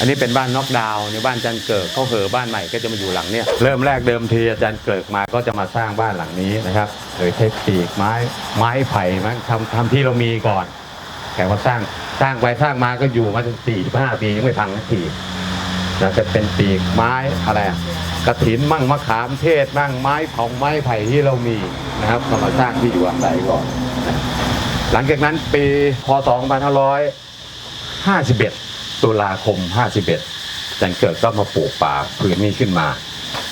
อันนี้เป็นบ้านน็อกดาวน์ในบ้านจันเกิดเขาเหอบ้านใหม่ก็จะมาอยู่หลังเนี้ยเริ่มแรกเดิมทีอาจารย์เกิดมาก็จะมาสร้างบ้านหลังนี้นะครับโดยใช้ปีกไม้ไม้ไผ่มั้งทำทำที่เรามีก่อนแกก็สร้างสร้างไปสร้างมาก็อยู่มาถึงสี่ห้าปียังไม่พังสักทีนะจะเป็นปีกไม้อะไรกระถินมั่งมะขามเทศมั่งไม้เผาไม้ไผ่ที่เรามีนะครับก็มาสร้างที่อยู่อาศัยก่อนนะหลังจากนั้นปีพศ2551 ตุลาคม 51จันเกิดก็มาปลูกป่าผืนนี้ขึ้นมา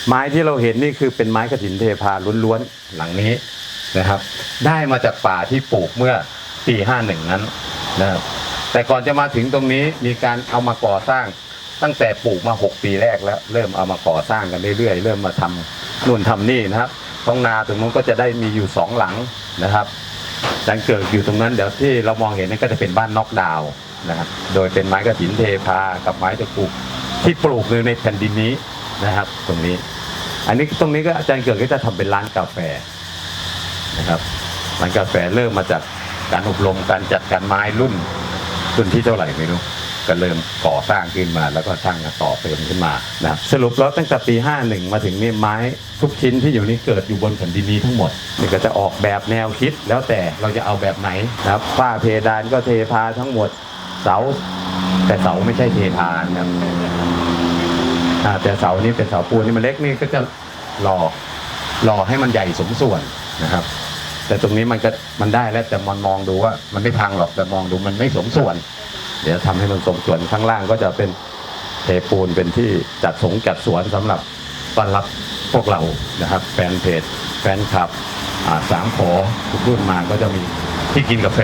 ไม้ที่เราเห็นนี่คือเป็นไม้กระถินเทพาล้วนๆหลังนี้นะครับ ได้มาจากป่าที่ปลูกเมื่อปี 51 นั้นนะครับแต่ก่อนจะมาถึงตรงนี้มีการเอามาก่อสร้างตั้งแต่ปลูกมา 6 ปีแรกแล้ว เริ่มเอามาก่อสร้างกันเรื่อยๆ เริ่มมาทำนู่นทำนี่นะครับท้องนาตรงนู้นก็จะได้มีอยู่สองหลังนะครับจันเกิดอยู่ตรงนั้นเดี๋ยวที่เรามองเห็นนั่นก็จะเป็นบ้านน็อกดาว นะครับ โดยเป็นไม้กระถินเทพากับไม้ตะปลูกที่ปลูกอยู่ในแผ่นดินนี้นะครับ ตรงนี้ อันนี้ตรงนี้ก็อาจารย์เกิดก็จะทำเป็นร้านกาแฟนะครับร้านกาแฟเริ่มมาจากการอบรมการจัดการไม้รุ่นรุ่นที่เท่าไหร่ไม่รู้ก็เริ่มก่อสร้างขึ้นมา แล้วก็สร้างต่อเติมขึ้นมานะครับสรุปแล้วตั้งแต่ปี 51 มาถึงนี่ไม้ทุกชิ้นที่อยู่นี่เกิดอยู่บนแผ่นดินนี้ทั้งหมดนี่ก็จะออกแบบแนวคิดแล้วแต่เราจะเอาแบบไหนนะครับฝ้าเพดานก็เทพาทั้งหมด เสา แต่เสาไม่ใช่เทพานะครับแต่เสานี้เป็นเสาปูนนี่มันเล็กนี่ก็จะหล่อหล่อให้มันใหญ่สมส่วนนะครับ แต่ตรงนี้มันก็มันได้แล้วแต่มองมองดูว่า มันไม่พังหรอกแต่มองดูมันไม่สมส่วน เดี๋ยวทำให้มันสมส่วนข้างล่างก็จะเป็นเทปูนเป็นที่จัดสงจัดสวนสำหรับต้อนรับพวกเรานะครับ แฟนเพจแฟนคลับสามขอทุกรุ่นมาก็จะมีที่กินกาแฟ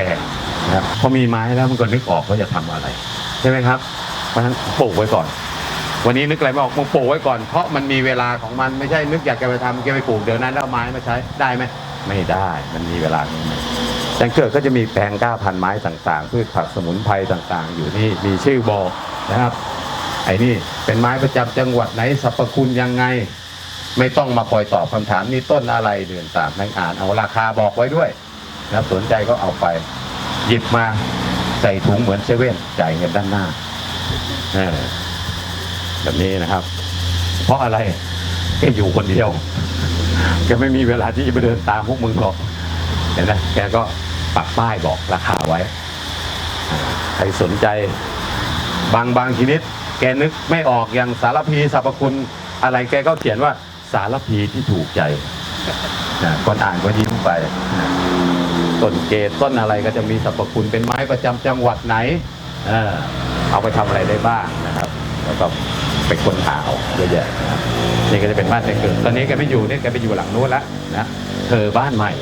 นะครับพอมีไม้แล้วมันก็นึกออกว่าจะทำอะไร ใช่ไหมครับเพราะฉะนั้นปลูกไว้ก่อน วันนี้นึกอะไรไม่ออกมึงปลูกไว้ก่อนเพราะมันมีเวลาของมันไม่ใช่นึกอยากจะไปทำแกไปปลูกเดี๋ยวนั้นแล้วไม้มาใช้ได้ไหมไม่ได้มันมีเวลาของมันจังเกิดก็จะมีแปลงก้าพันไม้ต่างๆพืชผักสมุนไพรต่างๆ อยู่นี่มีชื่อบอกนะครับ ไอ้นี่เป็นไม้ประจำจังหวัดไหนสรรพคุณยังไง ไม่ต้องมาคอยตอบคำถามนี่ต้นอะไรเดือนตามนั่งอ่านเอาราคาบอกไว้ด้วยนะสนใจก็เอาไป หยิบมาใส่ถุงเหมือนเซเว่นจ่ายเงินด้านหน้าแบบนี้นะครับ เพราะอะไรแกอยู่คนเดียวแกไม่มีเวลาที่จะไปเดินตามพวกมึงหรอกเห็นไหมแกก็ปักป้ายบอกราคาไว้ใครสนใจ บางบางชนิด แกนึกไม่ออกอย่างสารพีสรรพคุณอะไรแกก็เขียนว่าสารพีที่ถูกใจก่อนอ่านก็ยิ้มไป ต้นเกตต้นอะไรก็จะมีสรรพคุณเป็นไม้ประจำจังหวัดไหน เออเอาไปทำอะไรได้บ้างนะครับ แล้วก็ไปคนหาเอาเยอะแยะนะครับนี่ก็จะเป็นบ้านแกเกิดตอนนี้แกไม่อยู่เนี่ยแกไปอยู่หลังนู้นล้วนะเธอบ้านใหม่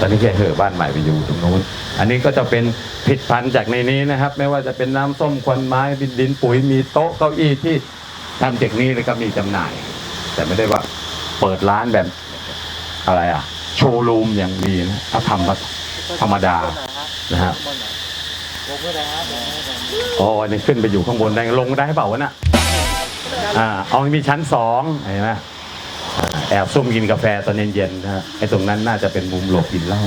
ตอนนี้แกเหอบ้านใหม่ไปอยู่ตรงนู้น อันนี้ก็จะเป็นผลิดพันธุ์จากในนี้นะครับ ไม่ว่าจะเป็นน้ำส้มควันไม้ดินดินปุ๋ยมีโต๊ะเก้าอี้ที่ทำจากนี้แล้วก็มีจำหน่าย แต่ไม่ได้ว่าเปิดร้านแบบอะไรอะ โชว์รูมอย่างดีนะถ้าทำแบบธรรมดานะฮะอ๋ออันนี้ขึ้นไปอยู่ข้างบนได้ลงได้เปล่าวะน่ะอ่าเอามีชั้นสองเห็นไหมแอบซุ่มกินกาแฟตอนเย็นๆนะฮะไอ้ตรงนั้นน่าจะเป็นมุมหลบกินเหล้า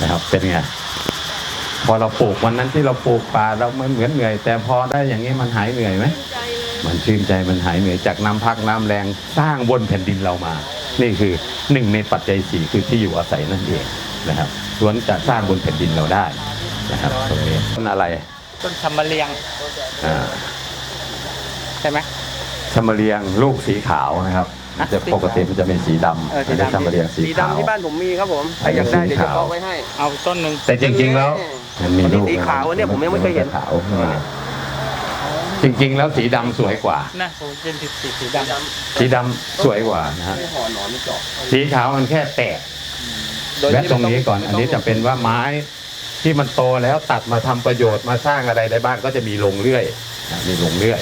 นะครับเป็นไงพอเราปลูกวันนั้นที่เราปลูกป่าเราเหมือนเหมือนเหนื่อย แต่พอได้อย่างนี้มันหายเหนื่อยไหม มันชื่นใจมันหายเหนื่อยจากน้ำพักน้ำแรงสร้างบนแผ่นดินเรามา นี่คือหนึ่งในปัจจัยสี่คือที่อยู่อาศัยนั่นเองนะครับล้วนจะสร้างบนแผ่นดินเราได้นะครับตรงนี้ต้นอะไรต้นชำมะเรียงอ่าใช่ไหมชมเรียงลูกสีขาวนะครับฮะจะปกติมันจะเป็นสีดำเออสีอันนี้ดำชมเรียงสีสีขาว ดำที่บ้านผมมีครับผมอันนี้อยากได้สีเดี๋ยวจะขาวบอกไว้ให้ เอาต้นหนึ่งแต่จริงๆแล้วมันมีอันนี้ลูกสีขาวอันเนี่ยผมยังไม่เคยเห็น ขาวขึ้นมา จริง ๆ แล้วสีดำสวยกว่า นะผมเป็นสีสีสีดำสีดำสวยกว่านะฮะไม่ห่อหนอนไม่เจาะสีขาวมันแค่แตกโดยและที่ตรงนี้ไม่ก่อนไม่อันนี้จะเป็นว่าไม้ที่มันโตแล้วตัดมาทำประโยชน์มาสร้างอะไรได้บ้างก็จะมีลงเรื่อยอะมีลงเรื่อย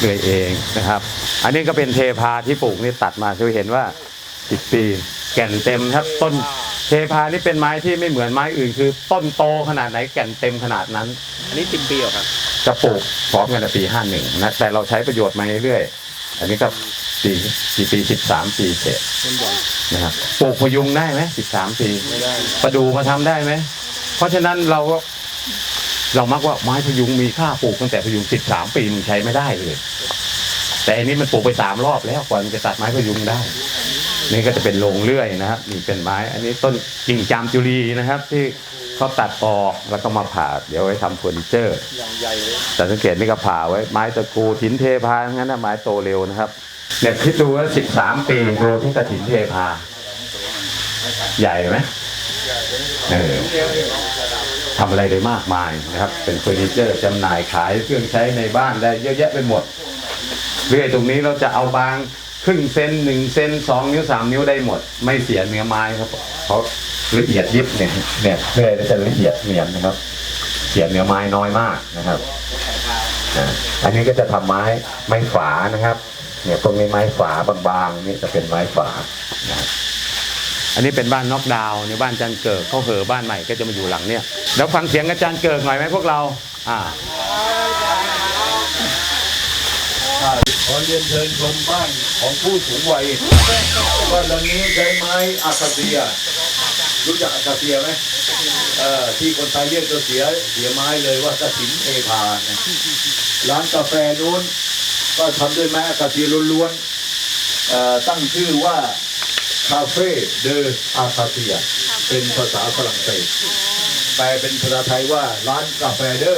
เรื่อยเองนะครับ อันนี้ก็เป็นเทพาที่ปลูกนี่ตัดมาคือเห็นว่าสิบปี แก่นเต็มครับต้น เทพานี่เป็นไม้ที่ไม่เหมือนไม้อื่น คือ ต้นโตขนาดไหนแก่นเต็มขนาดนั้น อันนี้สิบปีเหรอครับจะปลูกพร้อมกันในปีห้าหนึ่งนะแต่เราใช้ประโยชน์มาเรื่อยๆอันนี้ก็ปีกี่ปีสิบสามปีเสร็จนะครับปลูกพยุงได้ไหมสิบสามปีไม่ได้ประดูมาทำได้ไหมเพราะฉะนั้นเราก็เรามักว่าไม้พยุงมีค่าปลูกตั้งแต่พยุงสิบสามปีมันใช้ไม่ได้เลย แต่อันนี้มันปลูกไปสามรอบแล้วกว่ามันจะตัดไม้พยุงได้ นี่ก็จะเป็นโรงเลื่อยนะครับนี่เป็นไม้ อันนี้ต้นกิ่งจามจุรีนะครับ ที่เขาตัดออกแล้วก็มาผ่าเดี๋ยวไว้ทำเฟอร์นิเจอร์อย่างใหญ่เลยแต่สังเกตนี่ก็ผ่าไว้ไม้ตะกูถินเทพางนั้นนะไม้โตเร็วนะครับเนี่ยคิดดูว่าสิบสามปีโดยที่กระถินเทพา ใหญ่ไหมเออทำอะไรได้มากมายนะครับ เป็นเฟอร์นิเจอร์จำหน่ายขายเครื่องใช้ในบ้านได้เยอะแยะไปหมดเรื่อยตรงนี้เราจะเอาบาง ครึ่งเซนหนึ่งเซนสองนิ้วสามนิ้วได้หมด ไม่เสียเนื้อไม้ครับเพราละเอียดยิบเนี่ยเนี่ยเรื่อยจะละเอียดเนียนนะครับเสียเนื้อไม้น้อยมากนะครับอันนี้ก็จะทำไม้ไม้ฝานะครับ เนี่ยตรงนี้ไม้ฝาบางๆนี่จะเป็นไม้ฝาอันนี้เป็นบ้านน็อกดาวน์ในบ้านจันเกิดเขาเหอบ้านใหม่ก็จะมาอยู่หลังเนี่ยแล้วฟังเสียงอาจารย์เกิดหน่อยไหมพวกเรา อ่า อเรียนเชิญชมบ้านของผู้สูงวัยบ้านหลังนี้ใช้ไม้อาคาเซีย รู้จักอาคาเซียไหมเอ่อที่คนไทยเรียกตัวเสียเสียไม้เลยว่ากระถินเทพานะร้านกาแฟนู้น ก็ทำด้วยไม้อาคาเซียล้วนๆตั้งชื่อว่าคาเฟ่เดออาคาเซีย เป็นภาษาฝรั่งเศสแปลเป็นภาษาไทยว่าร้านกาแฟเดอ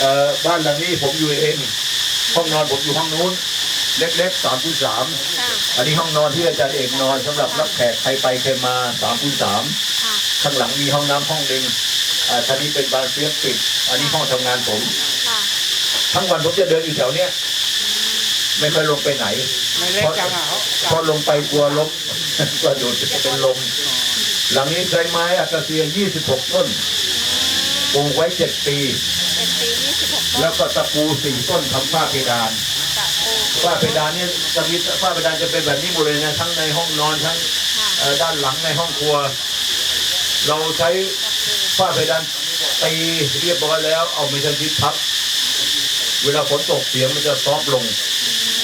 เอ่อบ้านหลังนี้ผมอยู่เอง ห้องนอนผมอยู่ห้องนู้น เล็กๆสามคูณสามอันนี้ห้องนอนที่อาจารย์เอกนอนสำหรับรับแขกใครไปใครมาสามคูณสามข้างหลังมีห้องน้ำห้องหนึ่งอ่าท่างนี้เป็นบานเฟียสปิด อันนี้ห้องทำงานผมทั้งวันผมจะเดินอยู่แถวเนี้ยไม่ค่อยลงไปไหนไม่เล็กจังอะเขาพอลงไปกลัวล้มกลัวโดนจะเป็นลม หลังนี้ใช้ไม้อากาเซีย 26 ต้นปลูกไว้ 7 ปีเป็นปี26 แล้วก็ตะปูสี่ต้นทำฝ้าเพดานตะปูฝ้าเพดานเนี่ยจะมีฝ้าเพดานจะเป็นแบบนี้หมดเลยนะทั้งในห้องนอนทั้งค่ะเอ่อด้านหลังในห้องครัว เราใช้ฝ้าเพดานตีเรียบร้อยแล้ว เอาเมทัลชีททับ เวลาฝนตกเสียงมันจะซอฟต์ลง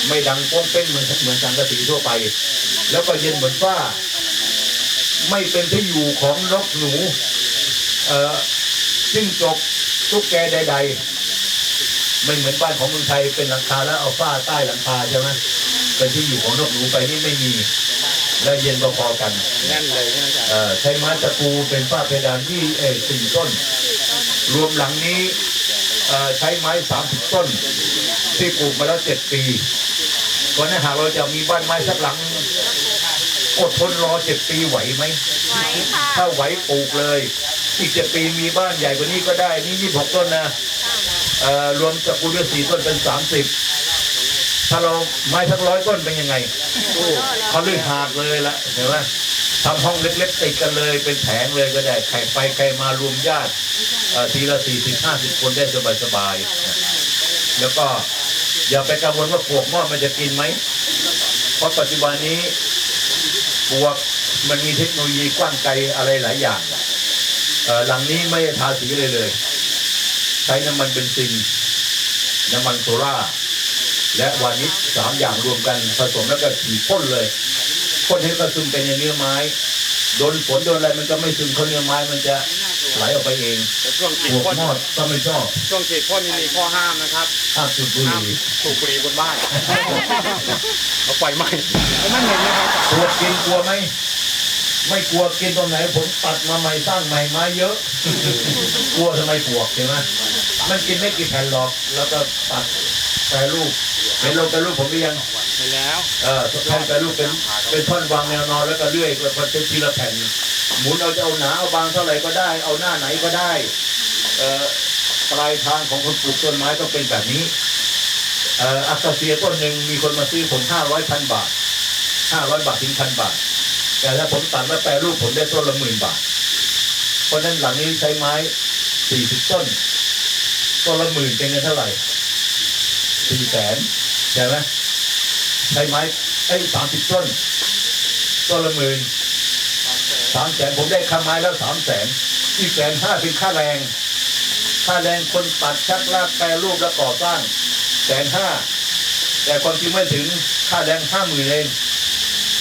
ไม่ดังโป้งเป้งเหมือนเหมือนสังกะสีทั่วไป แล้วก็เย็นเหมือนฝ้า ไม่เป็นที่อยู่ของนกหนู เอ่อจิ้งจกตุ๊กแกใด ๆ ไม่เหมือนบ้านของเมืองไทยเป็นหลังคาแล้วเอาฝ้าใต้หลังคาใช่ไหมเป็นที่อยู่ของนกหนูไปนี่ไม่มี และเย็นพอๆกันแน่นเลยใช่ไหมอาจารย์เอ่อใช้ไม้ตะปูเป็นฝ้าเพดานที่เออสี่ต้น รวมหลังนี้เอ่อใช้ไม้สามสิบต้น ที่ปลูกมาแล้วเจ็ดปีก็ถ้าหากเราจะมีบ้านไม้สักหลังอดทนรอเจ็ดปีไหวไหมไว้ค่ะถ้าไหวปลูกเลย อีกเจ็ดปีมีบ้านใหญ่กว่านี้ก็ได้นี่ยี่หกต้นนะเอ่อ รวมตระกูลด้วยสี่ต้นเป็นสามสิบถ้าเราไม้สักร้อยต้นเป็นยังไงเขาลื่นหาดเลยละเห็นไหมทำห้องเล็กๆติดกันเลยเป็นแผงเลยก็ได้ใครไปใครมารวมญาติทีละสี่สิบห้าสิบคนได้สบายๆแล้วก็อย่าไปกังวลว่าปลวกมอดมันจะกินไหม เพราะปัจจุบันนี้ปลวกมันมีเทคโนโลยีกว้างไกลอะไรหลายอย่างหลังนี้ไม่ทาสีเลยเลย ช้น้ำมันเบนซิน น้ำมันโซล่าร์และวานิชสามอย่างรวมกันผสมแล้วก็ฉีดพ่นเลยพ่นให้กระซึมไปในเนื้อไม้โดนฝนโดนอะไรมันก็ไม่ซึมเข้าเนื้อไม้มันจะไหลออกไปเองแต่ช่วงปฉีดลวกพ่นมอดก็ไม่ชอบช่วงฉีดพ่นนี่มีข้อห้ามนะครับห้ามสูบบุหห้ามรี่สูบบุหรี่บนบ้านเขาไฟไหม้นั่นเห็นไหมครับกลัวกินกลัวไหม ไม่กลัวกินตรงไหนผมตัดมาใหม่สร้างใหม่มาเยอะ กลัวทำไมปลวกใช่ไหมมันกินไม่กี่แผ่นหรอก แล้วก็ตัดแปรรูปเห็นลงแปรรูปผมหรือยังเห็นแล้วเออแผ่นแปรรูปเป็นเป็นท่อนวางแนวนอนแล้วก็เลื่อยแล้วก็เป็นทีละแผ่น หมุนเอาจะเอาหนาเอาบางเท่าไหร่ก็ได้ เอาหน้าไหนก็ได้เอ่อปลายทางของคนปลูกต้นไม้ต้องเป็นแบบนี้เอ่ออัคาเซียต้นหนึ่งมีคนมาซื้อผมห้าร้อยพันบาทห้าร้อยบาทถึงพันบาท แต่ถ้าผมตัดแล้วแปรรูปผมได้ต้นละหมื่นบาท เพราะฉะนั้นหลังนี้ใช้ไม้สี่สิบต้นต้นละหมื่นเป็นเงินเท่าไหร่สี่แสนใช่ไหมใช้ไม้ไอ้สามสิบต้นต้นละหมื่นสามแสนผมได้ค่าไม้แล้วสามแสนอีกแสนห้าเป็นค่าแรง ค่าแรงคนตัดชักลากแปรรูปและก่อสร้างแสนห้าแต่ความจริงไม่ถึงค่าแรงห้าหมื่นเอง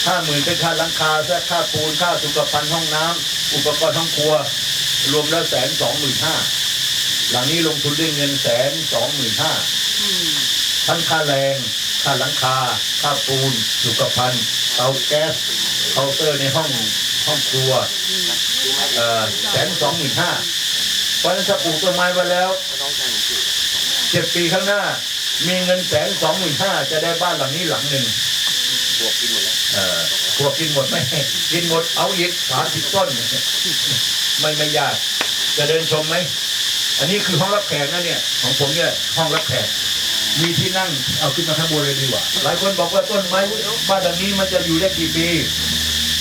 ห้าหมื่นเป็นค่าหลังคาและค่าปูนค่าสุขภัณฑ์ห้องน้ำอุปกรณ์ห้องครัว รวมแล้วแสนสองหมื่นห้าหลังนี้ลงทุนด้วยเงินแสนสองหมื่นห้าทั้งค่าแรง ค่าหลังคา ค่าปูน สุขภัณฑ์เตาแก๊สเคาน์เตอร์ในห้องห้องครัวแสนสองหมื่นห้าเพราะฉะนั้นถ้าปลูกต้นไม้ไว้แล้วเจ็ดปีข้างหน้า มีเงินแสนสองหมื่นห้าจะได้บ้านหลังนี้หลังหนึ่ง บวกกินหมดแล้วเอ่อพวกกินหมดไหมกินหมดเอาอีกสามสิบต้น ไม่ไม่ยาก จะเดินชมไหม อันนี้คือห้องรับแขกนะเนี่ย ของผมเนี่ยห้องรับแขกมีที่นั่งเอาขึ้นมาข้างบนเลยดีกว่า หลายคนบอกว่าต้นไม้บ้านหลังนี้มันจะอยู่ได้กี่ปี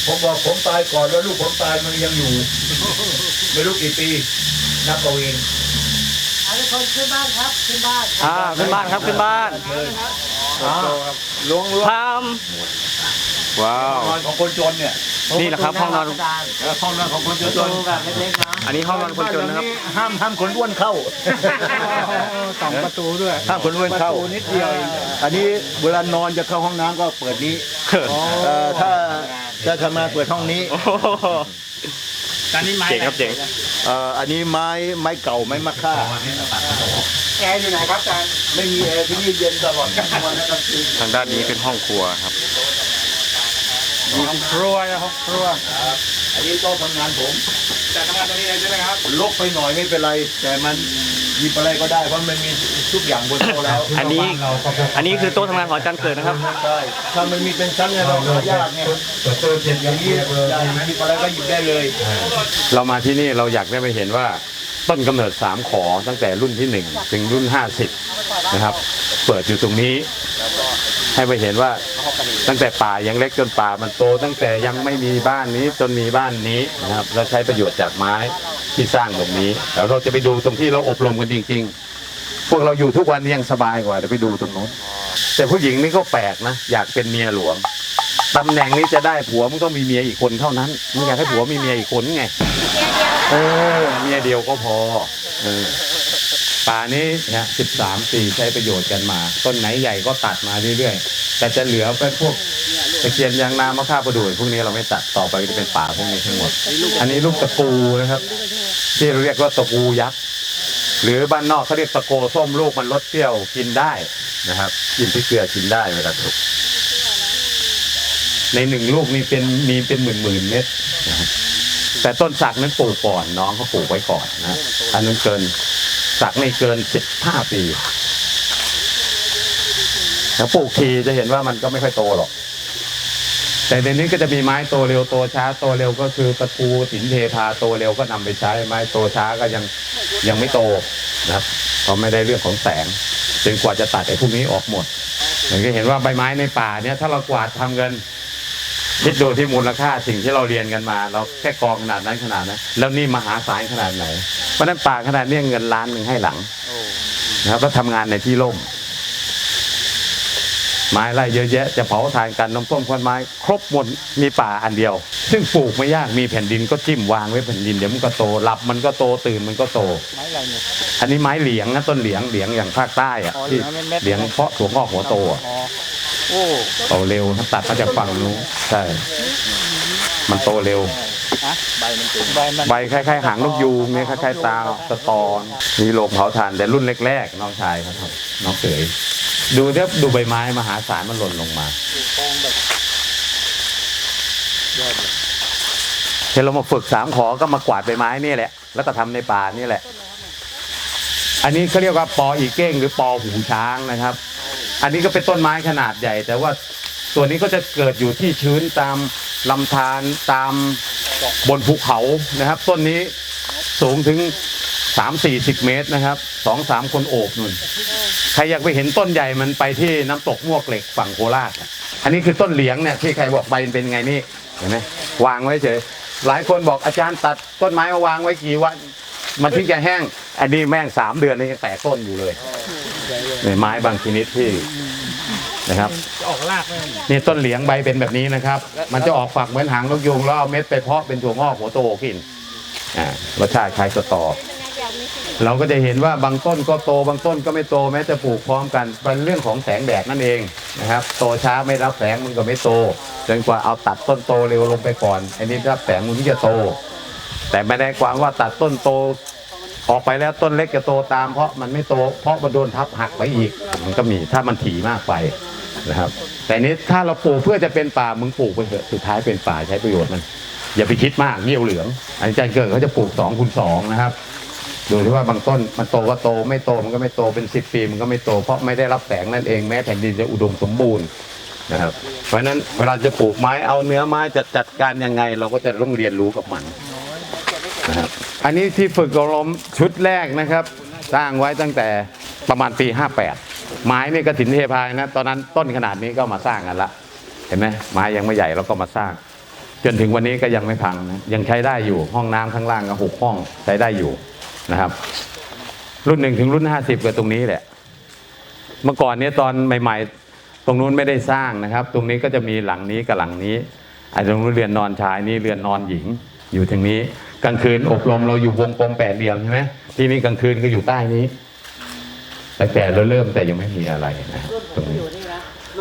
ผมบอกผมตายก่อนแล้วลูกผมตายมันยังอยู่ ไม่รู้กี่ปี นับเอาเองอ่าขึ้นบ้านครับขึ้นบ้าน เชิญ ล้วงล้วงพามว้าว นอนของคนจนเนี่ยนี่แหละครับห้องนอน เออห้องนอนของคนจนจนอันนี้ห้องนอนคนจนนะครับ ห้ามห้ามคนอ้วนเข้าสองประตูด้วยห้ามคนอ้วนเข้า ประตูนิดเดียวเองอันนี้เวลานอนจะเข้าห้องน้ำก็เปิดนี้เอ่อถ้าจะทำงานเปิดห้องนี้โอ้โหตอนนี้ไม้เจ๋งครับเจ๋ง เอ่ออันนี้ไม้ไม้เก่าไม้มะค่า แอร์อยู่ไหนครับอาจารย์ไม่มีแอร์ที่นี่เย็นตลอดทั้งวันและกลางคืนทางด้านนี้เป็นห้องครัวครับห้องครัวนะห้องครัวอันนี้โต๊ะทำงานผมแต่ทำงานตรงนี้เลยใช่ไหมครับลกไปหน่อยไม่เป็นไร แต่มันหยิบอะไรก็ได้เพราะมันมีทุกอย่างบนโต๊ะแล้วอันนี้ อันนี้คือโต๊ะทำงานของอาจารย์เกิดนะครับ ใช่ถ้ามันมีเป็นชั้นเนี่ยเราหายากเนี่ยเปิดตู้เย็นอย่างนี้ได้หยิบอะไรก็หยิบได้เลย เรามาที่นี่เราอยากได้ไปเห็นว่า ต้นกำเนิดสามขอตั้งแต่รุ่นที่หนึ่งถึงรุ่นห้าสิบนะครับ เปิดอยู่ตรงนี้ ให้ไปเห็นว่าตั้งแต่ป่ายังเล็กจนป่ามันโต ตั้งแต่ยังไม่มีบ้านนี้จนมีบ้านนี้นะครับเราใช้ประโยชน์จากไม้ที่สร้างตรงนี้แล้วเราจะไปดูตรงที่เราอบรมกันจริง ๆ พวกเราอยู่ทุกวันนี้ยังสบายกว่าเดี๋ยวไปดูตรงนู้นแต่ผู้หญิงนี่ก็แปลกนะ อยากเป็นเมียหลวง ตำแหน่งนี้จะได้ผัวมันต้องมีเมียอีกคนเท่านั้นมึงอยากให้ผัวมีเมียอีกคนไงเออเมียเดียวก็พอเออป่านี้เนี่ยสิบสามปีใช้ประโยชน์กันมา ต้นไหนใหญ่ก็ตัดมาเรื่อยๆ แต่จะเหลือเป็นพวกตะเคียนยางนามะค่าประดู่พวกนี้เราไม่ตัดต่อไปจะเป็นป่าพวกนี้ทั้งหมด อันนี้ลูกตะปูนะครับ ที่เราเรียกว่าตะปูยักษ์หรือบ้านนอกเขาเรียกตะโกส้มลูกมันรสเปรี้ยวกินได้นะครับ กินพริกเกลือกินได้เวลาสุก ในหนึ่งลูกนี่เป็นมีเป็นหมื่นหมื่นเม็ดนะครับแต่ต้นสักนั้นปลูกก่อนน้องเขาปลูกไว้ก่อนนะอันนั้นเกินสักไม่เกินสิบห้าปีแล้วปลูกทีจะเห็นว่ามันก็ไม่ค่อยโตหรอก แต่ในนี้ก็จะมีไม้โตเร็วโตช้าโตเร็วก็คือตะปูสินเทพาโตเร็วก็นำไปใช้ไม้โตช้าก็ยังยังไม่โตนะครับเพราะไม่ได้เรื่องของแสงจนกว่าจะตัดไอ้พวกนี้ออกหมดอย่างที่เห็นว่าใบไม้ในป่าเนี่ยถ้าเรากวาดทำเงิน คิดดูที่มูลค่าสิ่งที่เราเรียนกันมา เราแค่กองขนาดนั้นขนาดนั้นแล้วนี่มหาศาลขนาดไหน เพราะนั้นป่าขนาดนี้เงินล้านหนึ่งให้หลังนะครับแล้วทำงานในที่ร่ม ไม้ไร่เยอะแยะ จะเผาทานกันน้ำส้มควันไม้ ครบหมดมีป่าอันเดียว ซึ่งปลูกไม่ยากมีแผ่นดินก็จิ้มวางไว้แผ่นดินเดี๋ยวมันก็โตหลับมันก็โตตื่นมันก็โตไม้อะไรเนี่ยอันนี้ไม้เหลียงนะต้นเหลียงเหลียงอย่างภาคใต้อะที่เหลียงเพาะถั่วงอกหัวโตอะ โอ้โตเร็วถ้าตัดมาจากฝั่งนู้นใช่ มันโตเร็วฮะใบมันเป็นใบมันใบคล้ายๆหางนกยูงเนี่ยคล้ายๆตาสะตอนมีโรงเผาถ่านแต่รุ่นแรกๆน้องชายเขาทำน้องเขยดูเดี๋ยวดูใบไม้มหาศาลมันหล่นลงมาเห็นเรามาฝึกสามขอก็มากวาดใบไม้นี่แหละ แล้วก็ทำในป่านี่แหละ อันนี้เขาเรียกว่าปออีเก้งหรือปอหูช้างนะครับ อันนี้ก็เป็นต้นไม้ขนาดใหญ่ แต่ว่าส่วนนี้ก็จะเกิดอยู่ที่ชื้นตามลำธารตามบนภูเขานะครับ ต้นนี้สูงถึงสามสี่สิบเมตรนะครับสองสามคนโอบนุ่น ใครอยากไปเห็นต้นใหญ่มันไปที่น้ำตกมวกเหล็กฝั่งโคราชอันนี้คือต้นเหลียงเนี่ยที่ใครบอกใบเป็นไงนี่เห็นไหมวางไว้เฉยหลายคนบอกอาจารย์ตัดต้นไม้มาวางไว้กี่วัน มันถึงจะแห้ง อันนี้แม่งสามเดือนนี่ยังแตกต้นอยู่เลย ในไม้บางชนิดที่นะครับ ออกรากไหมนี่ต้นเหลียงใบเป็นแบบนี้นะครับ มันจะออกฝักเหมือนหางนกยูงแล้วเอาเม็ดไปเพาะเป็นถั่วงอกหัวโตกินอ่ารสชาติคล้ายสตอเราก็จะเห็นว่าบางต้นก็โตบางต้นก็ไม่โตแม้จะปลูกพร้อมกันเป็นเรื่องของแสงแดดนั่นเองนะครับ โตช้าไม่รับแสงมันก็ไม่โตจนกว่าเอาตัดต้นโตเร็วลงไปก่อนอันนี้รับแสงมันถึงจะโต แต่ไม่ได้ความว่าตัดต้นโต ออกไปแล้วต้นเล็กจะโตตาม เพราะมันไม่โต เพราะมันโดนทับหักไปอีก มันก็มีถ้ามันถี่มากไปนะครับ แต่นี้ถ้าเราปลูกเพื่อจะเป็นป่ามึงปลูกไปเถอะสุดท้ายเป็นป่าใช้ประโยชน์มัน อย่าไปคิดมากเงี้ยวเหลืองอาจารย์เกิดเขาจะปลูกสองคูณสองนะครับดูที่ว่าบางต้นมันโตก็โตไม่โตมันก็ไม่โตเป็นสิบปีมันก็ไม่โต เพราะไม่ได้รับแสงนั่นเองแม้แผ่นดินจะอุดมสมบูรณ์นะครับ เพราะฉะนั้นเวลาจะปลูกไม้เอาเนื้อไม้จะจัดการยังไง เราก็จะต้องเรียนรู้กับมัน นะครับอันนี้ที่ฝึกอบรมชุดแรกนะครับ สร้างไว้ตั้งแต่ประมาณปี 58 ไม้นี่กระถินเทพายนะ ตอนนั้นต้นขนาดนี้ก็มาสร้างกันละเห็นไหมไม้ยังไม่ใหญ่เราก็มาสร้าง จนถึงวันนี้ก็ยังไม่พังนะยังใช้ได้อยู่ห้องน้ำข้างล่างก็หกห้องใช้ได้อยู่นะครับ รุ่นหนึ่งถึงรุ่นห้าสิบก็ตรงนี้แหละ เมื่อก่อนเนี้ตอนใหม่ ๆ ตรงนู้นไม่ได้สร้างนะครับ ตรงนี้ก็จะมีหลังนี้กับหลังนี้ไอ้ตรงนู้นเรือนนอนชายนี่เรือนนอนหญิงอยู่ทางนี้ กลางคืนอบรมเราอยู่วงกลมแปดเหลี่ยมใช่ไหมที่นี่กลางคืนก็อยู่ใต้นี้แต่แต่เราเริ่มแต่ยังไม่มีอะไรนะครับตรงนี้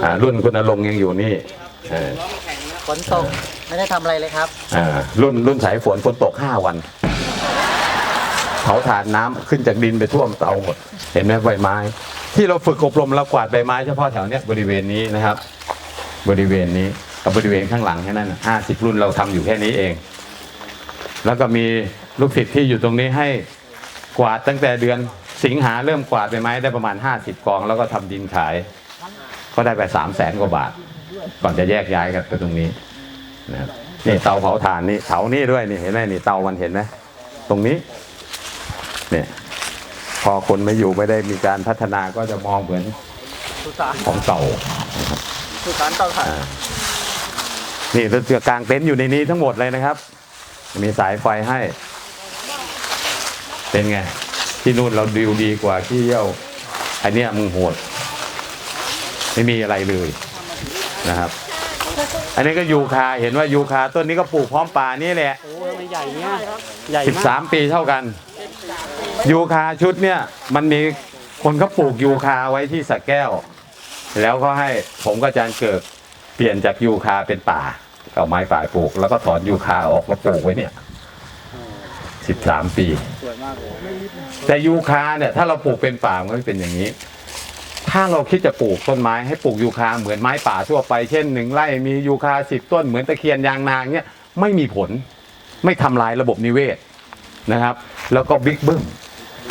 อ่ารุ่นคุณนรงค์ยังอยู่นี่เออฝนตกไม่ได้ทำอะไรเลยครับอ่ารุ่นรุ่นสายฝนฝนตกห้าวันเผาถ่านน้ำขึ้นจากดินไปท่วมเตาหมดเห็นไหมใบไม้ ที่เราฝึกอบรมเรากวาดใบไม้เฉพาะแถวเนี้ยบริเวณนี้นะครับ บริเวณนี้กับบริเวณข้างหลังแค่นั้นห้าสิบรุ่นเราทำอยู่แค่นี้เอง แล้วก็มีลูกศิษย์ที่อยู่ตรงนี้ให้กวาดตั้งแต่เดือนสิงหาเริ่มกวาดใบไม้ได้ประมาณ 50 กอง แล้วก็ทำดินขาย ก็ได้ไปสามแสนกว่าบาท ก่อนจะแยกย้ายกันไปตรงนี้นะครับนี่เตาเผาถ่านนี่เผานี่ด้วยนี่เห็นไหมนี่เตามันเห็นไหมตรงนี้เนี่ยพอคนไม่อยู่ไม่ได้มีการพัฒนาก็จะมองเหมือนสุสานของเก่าสุสานเตาถ่านนี่เราจะกางเต็นท์อยู่ในนี้ทั้งหมดเลยนะครับ มีสายไฟให้ เป็นไง ที่นู่นเราดิวดีกว่าที่เยี่ยวอันเนี้ยมึงโหด ไม่มีอะไรเลยนะครับ อันนี้ก็ยูคาเห็นว่ายูคาต้นนี้ก็ปลูกพร้อมป่านี่แหละโอ้ยมันใหญ่เนี่ยใหญ่สิบมาสากมปีเท่ากัน ยูคาชุดเนี่ยมันมีคนเขาปลูกยูคาไว้ที่สระแก้ว แล้วก็ให้ผมกับอาจารย์เกิดเปลี่ยนจากยูคาเป็นป่า เอาไม้ป่าปลูก แล้วก็ถอนยูคาออกมาปลูกไว้เนี่ยสิบสามปี สวยมากเลยแต่ยูคาเนี่ยถ้าเราปลูกเป็นป่ามันก็ไม่เป็นอย่างนี้ ถ้าเราคิดจะปลูกต้นไม้ให้ปลูกยูคาเหมือนไม้ป่าทั่วไปเช่นหนึ่งไร่มียูคาสิบต้นเหมือนตะเคียนยางนางเนี่ยไม่มีผลไม่ทำลายระบบนิเวศนะครับ แล้วก็บิ๊กบึ้ม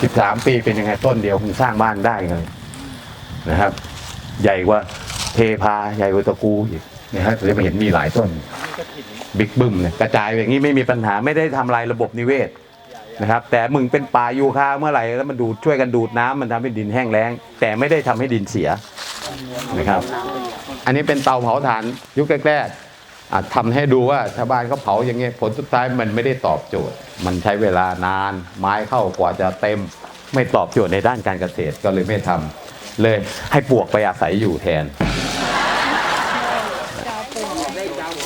สิบสามปีเป็นยังไงต้นเดียวคุณสร้างบ้านได้เลยนะครับ ใหญ่กว่าเทพาใหญ่กว่าตะกูอีก นะฮะจะไม่เห็นมีหลายต้นบิ๊กบึ้มเนี่ยกระจายอย่างนี้ไม่มีปัญหาไม่ได้ทำลายระบบนิเวศนะครับ แต่มึงเป็นป่ายูคาเมื่อไหร่แล้วมันดูดช่วยกันดูดน้ำมันทำให้ดินแห้งแล้ง แต่ไม่ได้ทำให้ดินเสียนะครับ อันนี้เป็นเตาเผาถ่านยุคแรกๆอะทำให้ดูว่าชาวบ้านเขาเผาอย่างเงี้ยผลสุดท้ายมันไม่ได้ตอบโจทย์ มันใช้เวลานาน ไม้เข้ากว่าจะเต็ม ไม่ตอบโจทย์ในด้านการเกษตรก็เลยไม่ทำเลยให้ปลวกไปอาศัยอยู่แทน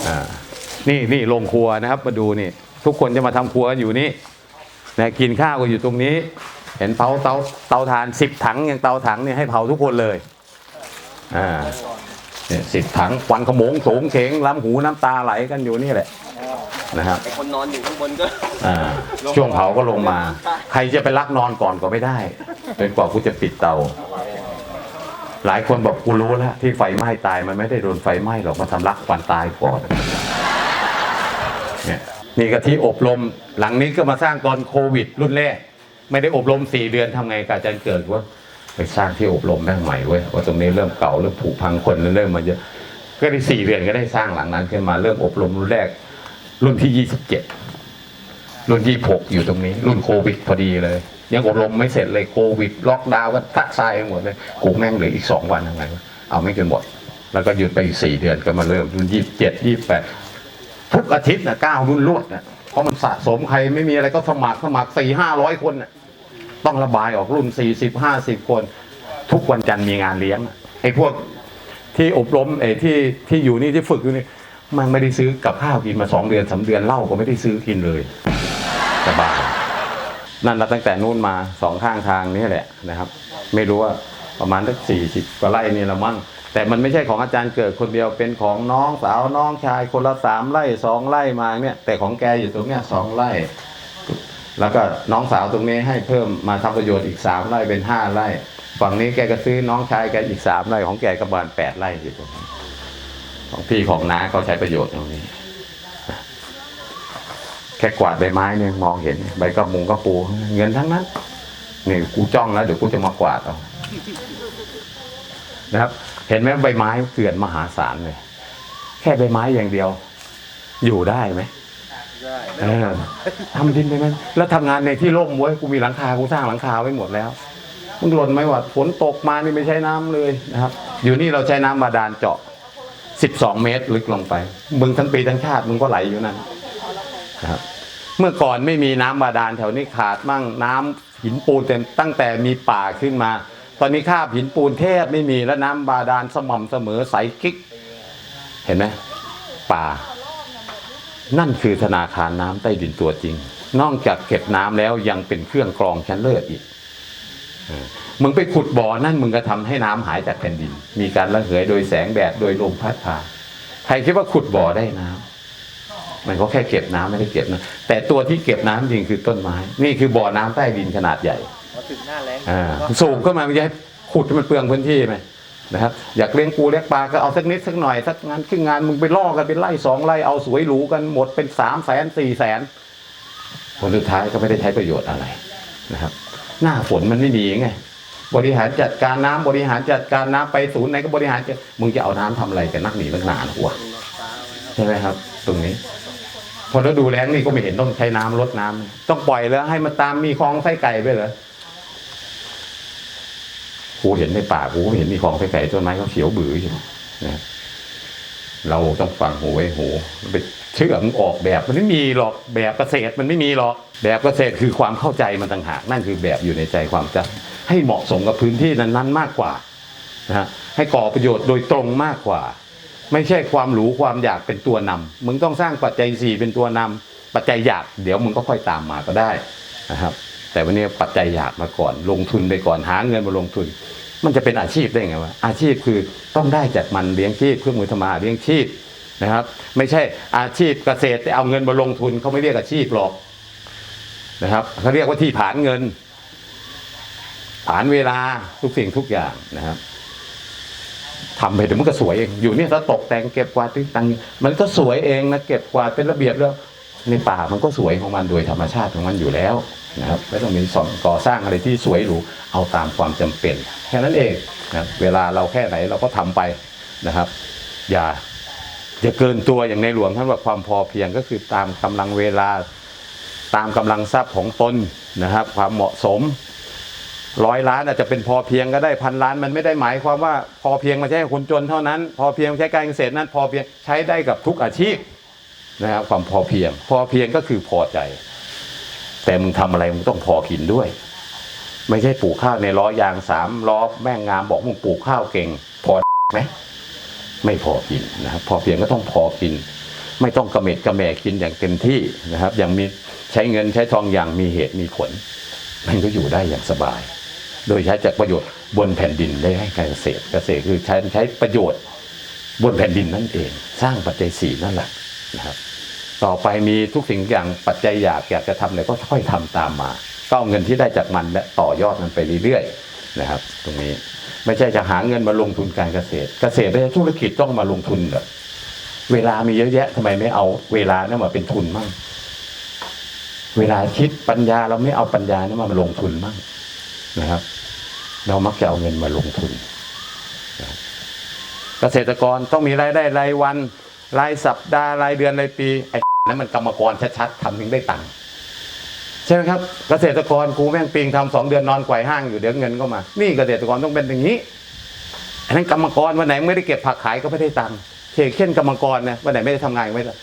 อ่า นี่นี่โรงครัวนะครับมาดูนี่ ทุกคนจะมาทำครัวกันอยู่นี่นะกินข้าวก็อยู่ตรงนี้ เห็นเผาเตาเตาถ่านสิบถังอย่างเตาถังเนี่ยให้เผาทุกคนเลยอ่าเนี่ยสิบถังควันขโมงสูงเข็งล้ำหูน้ำตาไหลกันอยู่นี่แหละนะครับคนนอนอยู่ข้างบนก็อ่าช่วงเผาก็ลงมา ใครจะไปรักนอนก่อนก็ไม่ได้เป็นกว่ากูจะปิดเตา หลายคนบอกกูรู้แล้วที่ไฟไหม้ตายมันไม่ได้โดนไฟไหม้หรอกมาทำรักควันตายก่อน เนี่ยนี่ก็ที่อบรมหลังนี้ก็มาสร้างตอนโควิด รุ่นแรก ไม่ได้อบรมสี่เดือนทำไงกับอาจารย์เกิดว่าไปสร้างที่อบรมแม่งใหม่เว้ยว่าตรงนี้เริ่มเก่าเริ่มผุพังคนเริ่มมาเยอะก็ได้สี่เดือนก็ได้สร้างหลังนั้นขึ้นมาเริ่มอบรมรุ่นแรก รุ่นที่ยี่สิบเจ็ดรุ่นยี่หกอยู่ตรงนี้ รุ่นโควิดพอดีเลย ยังอบรมไม่เสร็จเลยโควิด ล็อกดาวน์ก็ตัดทรายหมดเลยกูแม่งเหลืออีกสองวันทำไงวะเอาไม่จนหมด แล้วก็หยุดไปอีกสี่เดือนก็มาเริ่มรุ่นยี่สิบเจ็ดยี่สิบแปด ทุกอาทิตย์นะเก้ารุ่นรวดนะเพราะมันสะสมใครไม่มีอะไรก็สมัครสมัครสี่ห้าร้อยคนน่ะต้องระบายออกรุ่นสี่สิบห้าสิบคน ทุกวันจันทร์มีงานเลี้ยงไอ้พวกที่อบรมไอ้ที่ที่อยู่นี่ที่ฝึกอยู่นี่มันไม่ได้ซื้อกับข้าวกินมาสองเดือนสามเดือนเหล้าก็ไม่ได้ซื้อกินเลยสบายนั่นเราตั้งแต่นู่นมาสองข้างทางนี่แหละนะครับ ไม่รู้ว่าประมาณสักสี่สิบกว่าไร่นี่ละมั้ง แต่มันไม่ใช่ของอาจารย์เกิดคนเดียวเป็นของน้องสาวน้องชายคนละสามไร่สองไร่มาเนี่ย แต่ของแกอยู่ตรงเนี้ยสองไร่ แล้วก็น้องสาวตรงนี้ให้เพิ่มมาทำประโยชน์อีกสามไร่เป็นห้าไร่ ฝั่งนี้แกก็ซื้อน้องชายแกอีกสามไร่ของแกก็บานแปดไร่อยู่ตรงนี้ของพี่ของน้าเขาใช้ประโยชน์ตรงนี้ แค่กวาดใบไม้เนี่ยมองเห็นใบกระมุงกระปูเงินทั้งนั้นนี่กูจ้องแล้วเดี๋ยวกูจะมากวาดเอานะครับ เห็นไหมใบไม้เกลื่อนมหาศาลเลย แค่ใบไม้อย่างเดียว อยู่ได้ไหมเออทำดินไปไหมแล้วทำงานในที่ร่มไว้ยกูมีหลังคากูสร้างหลังคาไว้หมดแล้วมึงหล่นไหมว่าฝนตกมานี่ไม่ใช้น้ำเลยนะครับ อยู่นี่เราใช้น้ำบาดาลเจาะ 12 เมตรลึกลงไปมึงทั้งปีทั้งชาติมึงก็ไหลอยู่นั่นนะครับเมื่อก่อนไม่มีน้ำบาดาลแถวนี้ขาดมั่งน้ำหินปูนเต็มตั้งแต่มีป่าขึ้นมา ตอนนี้คาบหินปูนแทบไม่มีแล้วน้ำบาดาลสม่ำเสมอใสกิ๊ก เห็นไหมป่า นั่นคือธนาคารน้ำใต้ดินตัวจริง นอกจากเก็บน้ำแล้วยังเป็นเครื่องกรองชั้นเลิศอีกมึงไปขุดบ่อนั่นมึงก็ทำให้น้ำหายจากแผ่นดิน มีการระเหยโดยแสงแดดโดยลมพัดพาใครคิดว่าขุดบ่อได้น้ำมันก็แค่เก็บน้ำไม่ได้เก็บนะแต่ตัวที่เก็บน้ำจริงคือต้นไม้ นี่คือบ่อน้ำใต้ดินขนาดใหญ่ ถึงหน้าแรงอ่าสูบเข้ามามันจะให้ขุดให้มันเปลืองพื้นที่ไหมนะครับอยากเลี้ยงปูเลี้ยงปลาก็เอาสักนิดสักหน่อยสักงานครึ่งงานมึงไปล่อกันเป็นไร่สองไร่เอาสวยหรูกันหมดเป็นสามแสนสี่แสนผลสุดท้ายก็ไม่ได้ใช้ประโยชน์อะไรนะครับ หน้าฝนมันไม่มีไงบริหารจัดการน้ำบริหารจัดการน้ำไปศูนย์ไหนก็บริหารจัดมึงจะเอาน้ำทำอะไรกันนักหนีนักหนาหัวใช่ไหมครับ ตรงนี้ พอฤดูแล้งนี่ก็ไม่เห็นต้องใช้น้ำลดน้ำต้องปล่อยแล้วให้มันตามมีคลองไส้ไก่ไปเหรอ กูเห็นในป่ากูก็เห็นมีของไผ่ไก่ต้นไม้เขาเขียวบืออยู่นะเราต้องฟังหูไว้หูไปเชื่อมออกแบบมันไม่มีหรอกแบบเกษตรมันไม่มีหรอกแบบเกษตรคือความเข้าใจมันต่างหากนั่นคือแบบอยู่ในใจความจำให้เหมาะสมกับพื้นที่นั้นๆมากกว่านะฮะให้ก่อประโยชน์โดยตรงมากกว่า ไม่ใช่ความหรูความอยากเป็นตัวนำมึงต้องสร้างปัจจัยสี่เป็นตัวนำปัจจัยอยาก เดี๋ยวมึงก็ค่อยตามมาก็ได้นะครับ แต่วันนี้ปัจจัยอยากมาก่อน ลงทุนไปก่อนหาเงินมาลงทุน มันจะเป็นอาชีพได้ไงวะอาชีพคือต้องได้จากมันเลี้ยงชีพเครื่องมือทำมาหาเลี้ยงชีพนะครับ ไม่ใช่อาชีพเกษตรแต่เอาเงินมาลงทุนเขาไม่เรียกอาชีพหรอกนะครับเขาเรียกว่าที่ผานเงิน ผานเวลาทุกสิ่งทุกอย่างนะครับทำไปเดี๋ยวมันก็สวยเองอยู่นี่ถ้าตกแต่งเก็บกวาดติ้งตังมันก็สวยเองนะเก็บกวาดเป็นระเบียบแล้ว ในป่ามันก็สวยของมันโดยธรรมชาติของมันอยู่แล้วนะครับไม่ต้องมีสอนก่อสร้างอะไรที่สวยหรูเอาตามความจำเป็น แค่นั้นเองนะครับเวลาเราแค่ไหนเราก็ทำไปนะครับ อย่าอย่าเกินตัวอย่างในหลวงท่านว่าความพอเพียงก็คือตามกำลังเวลาตามกำลังทรัพย์ของตนนะครับ ความเหมาะสมร้อยล้านอาจจะเป็นพอเพียงก็ได้พันล้านมันไม่ได้หมายความว่าพอเพียงมาใช้คนจนเท่านั้น พอเพียงใช้การเกษตรนั้น พอเพียงใช้ได้กับทุกอาชีพ นะครับความพอเพียง พอเพียงก็คือพอใจ แต่มึงทำอะไรมึงต้องพอกินด้วย ไม่ใช่ปลูกข้าวในล้อยางสามล้อแม่งงามบอกมึงปลูกข้าวเก่ง พอไหมไม่พอกินนะครับพอเพียงก็ต้องพอกิน ไม่ต้องกระเม็ดกระแม่กินอย่างเต็มที่นะครับ อย่างมีใช้เงินใช้ทองอย่างมีเหตุมีผล มันก็อยู่ได้อย่างสบาย โดยใช้จากประโยชน์บนแผ่นดินได้ให้การเกษตรเกษตรคือใช้ใช้ประโยชน์บนแผ่นดินนั่นเอง สร้างปัจจัยสี่นั่นแหละนะครับ ต่อไปมีทุกสิ่งอย่างปัจจัยอยากอยากจะทำอะไรก็ค่อยทำตามมาก็เอาเงินที่ได้จากมันและต่อยอดมันไปเรื่อยๆนะครับ ตรงนี้ไม่ใช่จะหาเงินมาลงทุนการเกษตร เกษตรไม่ใช่ธุรกิจต้องมาลงทุนเหรอเวลามีเยอะแยะทำไมไม่เอาเวลานั้นมาเป็นทุนมั่งเวลาคิดปัญญาเราไม่เอาปัญญานั้นมาลงทุนมั่งนะครับ เรามักจะเอาเงินมาลงทุนเกษตรกรต้องมีรายได้รายวัน รายสัปดาห์รายเดือนรายปีไอ นั้นมันกรรมกรชัดๆทำถึงได้ตังค์ใช่ไหมครับ เกษตรกรกูแม่งปิงทำสองเดือนนอนไกวห้างอยู่เดี๋ยวเงินก็มา นี่เกษตรกรต้องเป็นอย่างนี้อันนั้นกรรมกรวันไหนไม่ได้เก็บผักขายก็ไม่ได้ตังค์เช่นเช่นกรรมกรนะวันไหนไม่ได้ทำงานก็ไม่ได้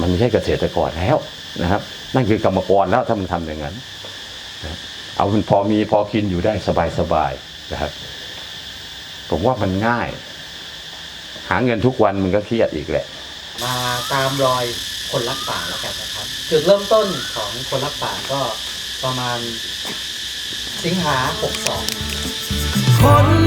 มันไม่ใช่เกษตรกรแล้วนะครับ นั่นคือกรรมกรแล้วถ้ามันทำอย่างนั้นนะครับเอามันพอมีพอกินอยู่ได้สบายๆนะครับ ผมว่ามันง่าย หาเงินทุกวันมันก็เครียดอีกแหละ มาตามรอย คนรักป่าแล้วกันนะครับ จุดเริ่มต้นของคนรักป่าก็ประมาณสิงหา 62คน